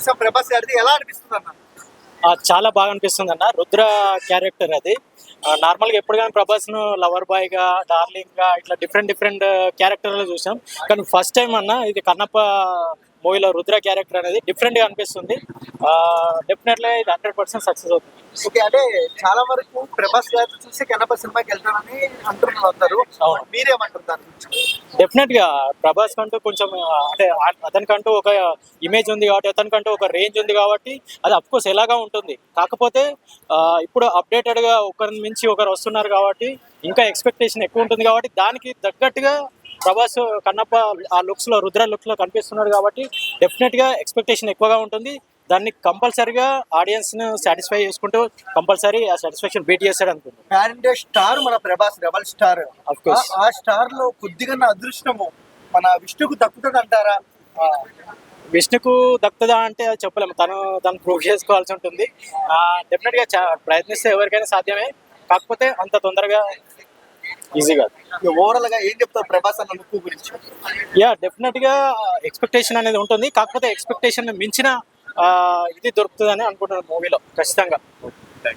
చూసాం ప్రభాస్ గారిది. ఎలా అనిపిస్తుంది అన్న? చాలా బాగా అనిపిస్తుంది అన్న. రుద్ర క్యారెక్టర్ అది. నార్మల్గా ఎప్పుడు కానీ ప్రభాస్ను లవర్ బాయ్గా డార్లింగ్గా ఇట్లా డిఫరెంట్ డిఫరెంట్ క్యారెక్టర్లు చూసాం. కానీ ఫస్ట్ టైం అన్న ఇది కన్నప్ప మూవీలో రుద్ర క్యారెక్టర్ అనేది డిఫరెంట్గా అనిపిస్తుంది డెఫినెట్లీ ఇది హండ్రెడ్ పర్సెంట్ సక్సెస్ అవుతుంది. ఓకే అంటే చాలా వరకు ప్రభాస్ గారిని చూసి కన్నప్ప సినిమాకి వెళ్తానని అంటున్నారు అందరూ. మీరేమంటారు డెఫినెట్గా ప్రభాస్ కంటూ కొంచెం అంటే అతనికంటూ ఒక ఇమేజ్ ఉంది కాబట్టి అతనికంటూ ఒక రేంజ్ ఉంది కాబట్టి అది అఫ్ కోర్స్ ఎలాగా ఉంటుంది. కాకపోతే ఇప్పుడు అప్డేటెడ్గా ఒకరిని మించి ఒకరు వస్తున్నారు కాబట్టి ఇంకా ఎక్స్పెక్టేషన్ ఎక్కువ ఉంటుంది కాబట్టి దానికి తగ్గట్టుగా ప్రభాస్ కన్నప్ప ఆ లుక్స్లో రుద్ర లుక్స్లో కనిపిస్తున్నాడు కాబట్టి డెఫినెట్గా ఎక్స్పెక్టేషన్ ఎక్కువగా ఉంటుంది. దాన్ని కంపల్సరీగా ఆడియన్స్ను సాటిస్ఫై చేసుకుంటూ కంపల్సరీ ఆ సాటిస్ఫాక్షన్ బీట్ చేస్తాడు అనుకుంటున్నాను ప్యాన్ ఇండియా స్టార్ మన ప్రభాస్ రెబల్ స్టార్. ఆ- స్టార్లో కొద్దిగా నా అదృష్టము మన విష్ణుకు దక్కుతుంది అంటారా? విష్ణుకు దక్కుతుందా అంటే అది చెప్పలేము. తను తను ప్రూవ్ చేసుకోవాల్సి ఉంటుంది. డెఫినెట్గా ప్రయత్నిస్తే ఎవరికైనా సాధ్యమే. కాకపోతే అంత తొందరగా ఈజీ కాదు. ఓవరాల్గా ఏం చెప్తారు ప్రభాస్ అన్న లుక్ గురించి? యా డెఫినెట్గా ఎక్స్పెక్టేషన్ అనేది ఉంటుంది. కాకపోతే ఎక్స్పెక్టేషన్ మించిన ఇది దొరుకుతుందని అనుకుంటున్నాను మూవీలో ఖచ్చితంగా.